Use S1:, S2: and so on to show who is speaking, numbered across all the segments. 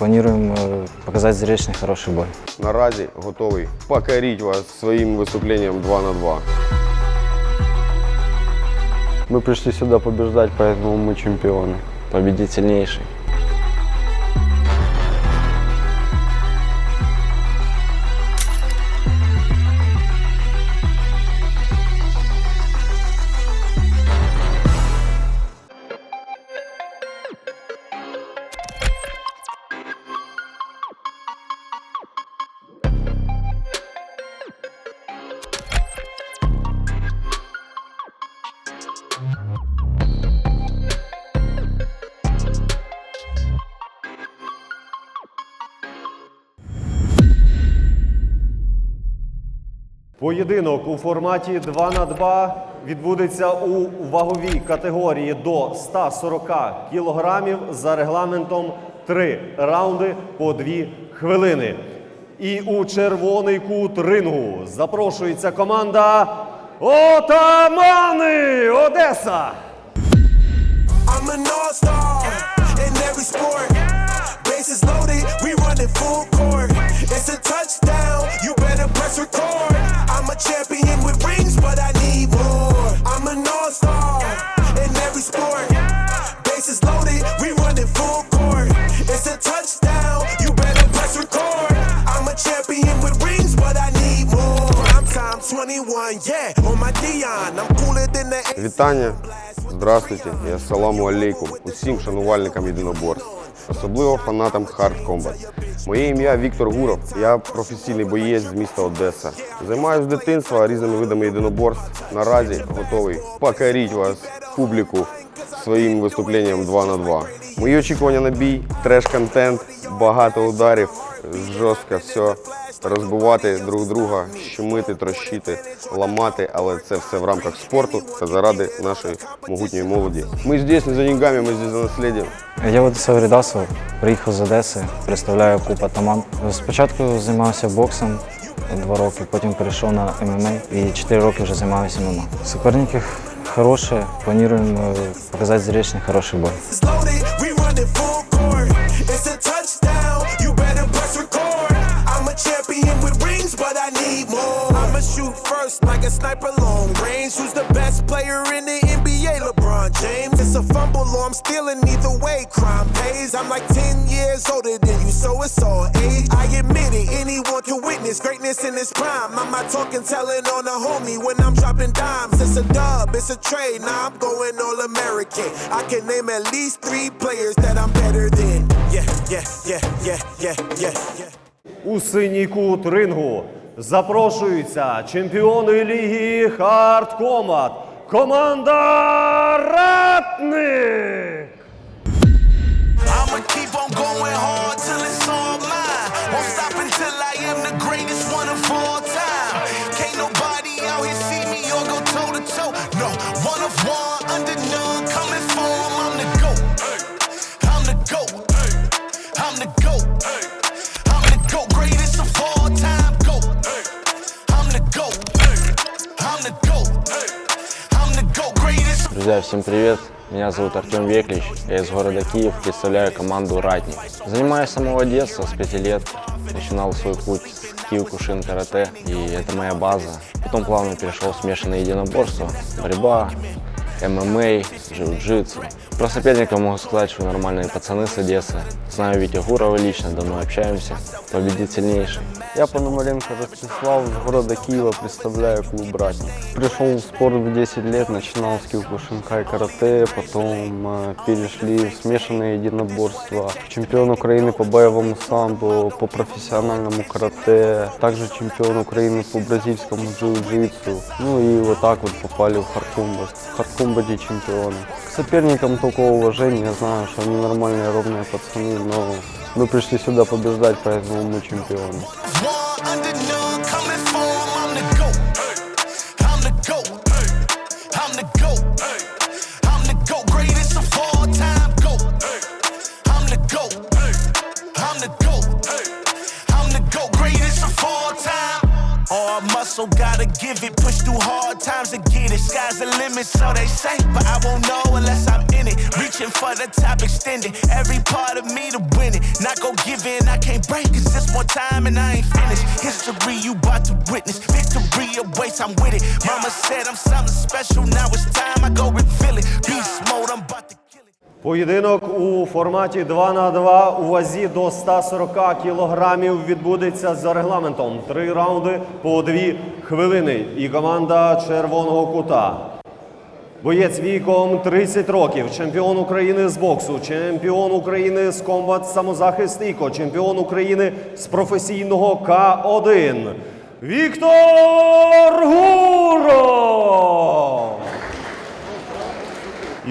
S1: Планируем э, показать зрелищный хороший бой.
S2: Наразі готовий покорити вас своїм виступленням 2 на 2.
S3: Мы пришли сюда побеждать, поэтому мы чемпионы.
S1: Победить сильнейший.
S4: Поєдинок у форматі 2 на 2 відбудеться у ваговій категорії до 140 кілограмів за регламентом 3 раунди по 2 хвилини. І у червоний кут рингу запрошується команда Отамани Одеса.
S5: It's a touchdown, you better press record. I'm champion with rings, but I need more. I'm an all-star in every sport. Bases loaded, we running full court. It's a touchdown, you better press record. I'm a champion with rings, but I need more. Prime time 21, yeah, on my Dion. I'm cooler than the
S2: Вітання, здравствуйте і ассаламу алейкум усім шанувальникам єдиноборств, особливо фанатам Hard Combat. Моє ім'я Віктор Гуров, я професійний боєць з міста Одеса. Займаюся з дитинства різними видами єдиноборств. Наразі готовий покорити вас, публіку, своїм виступленням 2 на 2. Мої очікування на бій, треш-контент, багато ударів, жорстко все. Розбивати друг друга, щемити, трощити, ламати, але це все в рамках спорту та заради нашої могутньої молоді. Ми здесь не за деньгами, ми здесь за насліддям.
S1: Я Владислав Рідасов, приїхав з Одеси, представляю клуб Атаман. Спочатку займався боксом два роки, потім перейшов на ММА і чотири роки вже займаюся ММА. Суперники хороші, плануємо показати зрелищний хороший бой.
S5: sniper long range. Who's the best player in the NBA? LeBron James. It's a fumble or I'm stealing either way. Crime pays. I'm like 10 years older than you, so it's all age. I admit it, anyone can witness greatness in its prime. I'm not talking telling on a homie when I'm dropping dimes. It's a dub, it's a trade. Now I'm going all American. I can name at least three players that I'm better than. Yeah, yeah, yeah, yeah, yeah, yeah, yeah.
S4: У синій кут рингу запрошуються чемпіони ліги Хардкомат. Команда Ратник!
S5: I'm the GOAT. Hey. I'm the GOAT. Greatest of all.
S6: Друзья, всем привет! Меня зовут Артем Веклич, я из города Киев, представляю команду «Ратник». Занимаюсь с самого детства, с 5 лет. Начинал свой путь с Киевкушин карате, и это моя база. Потом плавно перешел в смешанное единоборство, борьба, ММА, джиу-джитсу. Про соперника могу сказать, что нормальные пацаны с Одессы. Знаю Витя Гурова лично, давно общаемся. Победит сильнейший.
S3: Я Пономаренко Ростислав, из города Киева, представляю клуб «Ратник». Пришел в спорт в 10 лет, начинал с киокушинкай карате, потом э, перешли в смешанное единоборство. Чемпион Украины по боевому самбо, по профессиональному карате, также чемпион Украины по бразильскому джиу-джитсу. Ну и вот так вот попали в Харкумбат. В Харкумбате чемпионы. К соперникам только уважение, я знаю, что они нормальные, ровные пацаны, но мы пришли сюда побеждать, поэтому мы чемпионы.
S5: So gotta give it. Push through hard times to get it. Sky's the limit, so they say, but I won't know unless I'm in it. Reaching for the top, extended. Every part of me to win it. Not go give in, I can't break. Cause this one time and I ain't finished. History you about to witness. Victory awaits, I'm with it. Mama said I'm something special. Now it's time I go reveal it. Beast mode, I'm about to.
S4: Поєдинок у форматі 2 на 2 у вазі до 140 кілограмів відбудеться за регламентом. Три раунди по дві хвилини. І команда червоного кута. Боєць віком 30 років, чемпіон України з боксу, чемпіон України з комбат самозахист чемпіон України з професійного К1. Віктор Гуров!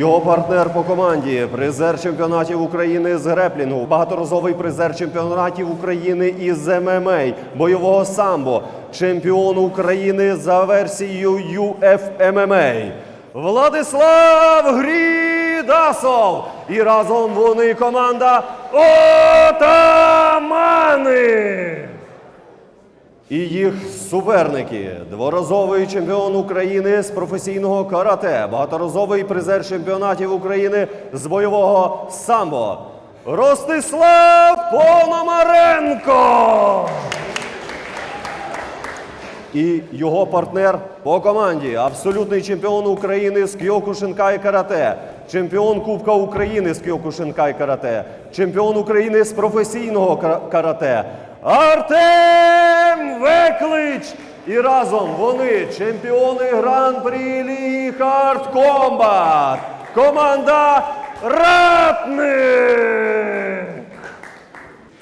S4: Його партнер по команді, призер чемпіонатів України з греплінгу, багаторазовий призер чемпіонатів України із ММА, бойового самбо, чемпіон України за версією UFMMA. Владислав Грідасов. І разом вони команда Отамани. І їх суперники. Дворазовий чемпіон України з професійного карате, багаторазовий призер чемпіонатів України з бойового самбо. Ростислав Пономаренко. І його партнер по команді, абсолютний чемпіон України з Кьокушинкай карате, чемпіон Кубка України з Кьокушинкай карате, чемпіон України з професійного карате Артем Веклич. І разом вони чемпіони гран-прі Ліги Хард Комбат. Команда Ратник.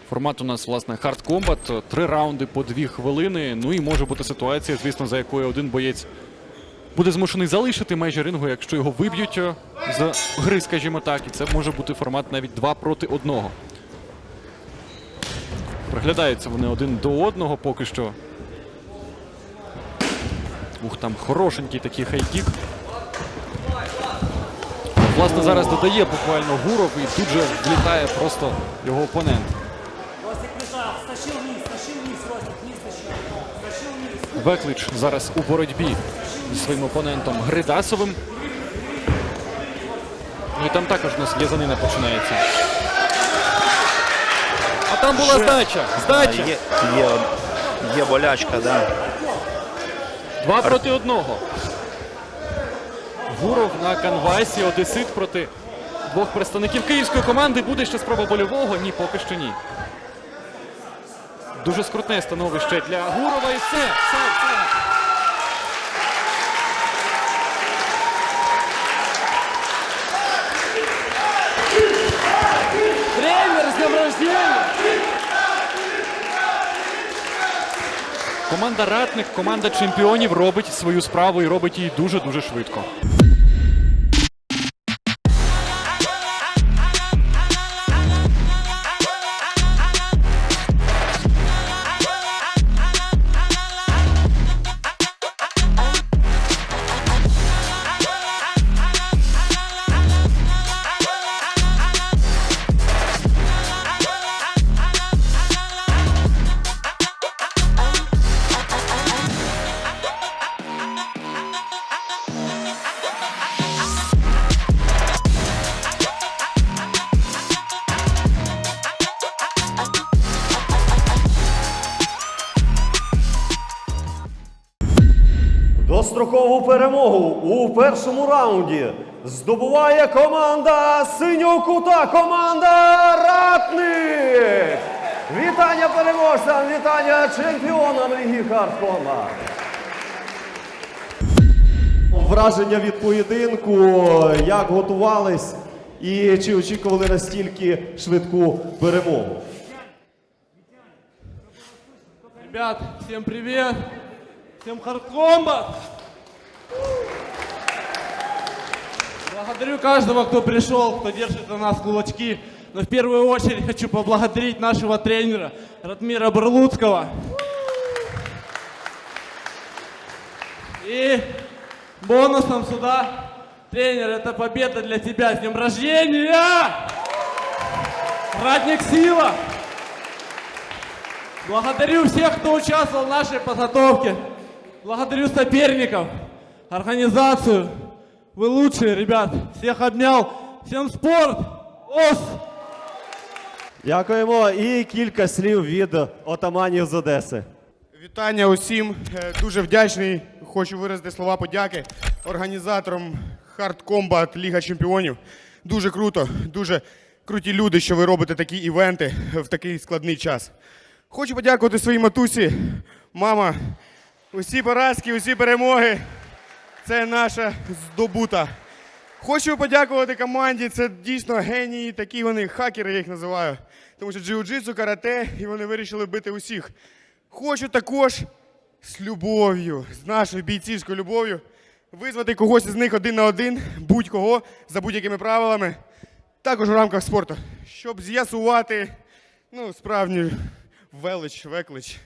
S7: Формат у нас, власне, хард комбат, три раунди по дві хвилини. Ну і може бути ситуація, звісно, за якою один боєць буде змушений залишити межі рингу, якщо його виб'ють е, з гри, скажімо так. І це може бути формат навіть два проти одного. Приглядаються вони один до одного поки що. Ух, там хорошенький такий хайкік. Власне, зараз додає буквально Гуров і тут же влітає просто його опонент. Веклич зараз у боротьбі зі своїм опонентом Гридасовим. Ну і там також у нас в'язанина починається. Там була здача. Здача.
S8: Є, є, є болячка, да.
S7: Два проти одного. Гуров на канвасі, Одесит проти двох представників київської команди. Буде ще спроба больового? Ні, поки що ні. Дуже скрутне становище для Гурова і все. все, все. Команда Ратник, команда чемпіонів робить свою справу і робить її дуже-дуже швидко.
S4: Дострокову перемогу у першому раунді здобуває команда синього кута, команда Ратник! Вітання переможцям, вітання чемпіонам Ліги Хардкома! Враження від поєдинку, як готувались і чи очікували настільки швидку перемогу?
S9: Ребят, всем привет! Всем хардкомбат! Благодарю каждого, кто пришел, кто держит на нас кулачки. Но в первую очередь хочу поблагодарить нашего тренера Ратмира Барлуцкого. И бонусом сюда, тренер, это победа для тебя. С днем рождения! Ратник Сила! Благодарю всех, кто участвовал в нашей подготовке. Благодарю соперников, организацию. Вы лучшие, ребят. Всех обнял. Всем спорт. Ос!
S4: Дякуємо. І кілька слів від отаманів з Одеси.
S10: Вітання усім. Е, Дуже вдячний. Хочу виразити слова подяки організаторам Hard Combat Ліга Чемпіонів. Дуже круто, дуже круті люди, що ви робите такі івенти в такий складний час. Хочу подякувати своїй матусі, мама. Усі поразки, усі перемоги. Це наша здобута. Хочу подякувати команді. Це дійсно генії, такі вони хакери, я їх називаю. Тому що джиу-джитсу, карате, і вони вирішили бити усіх. Хочу також з любов'ю, з нашою бійцівською любов'ю, визвати когось із них один на один, будь-кого за будь-якими правилами, також у рамках спорту, щоб з'ясувати ну, справжню велич, виклич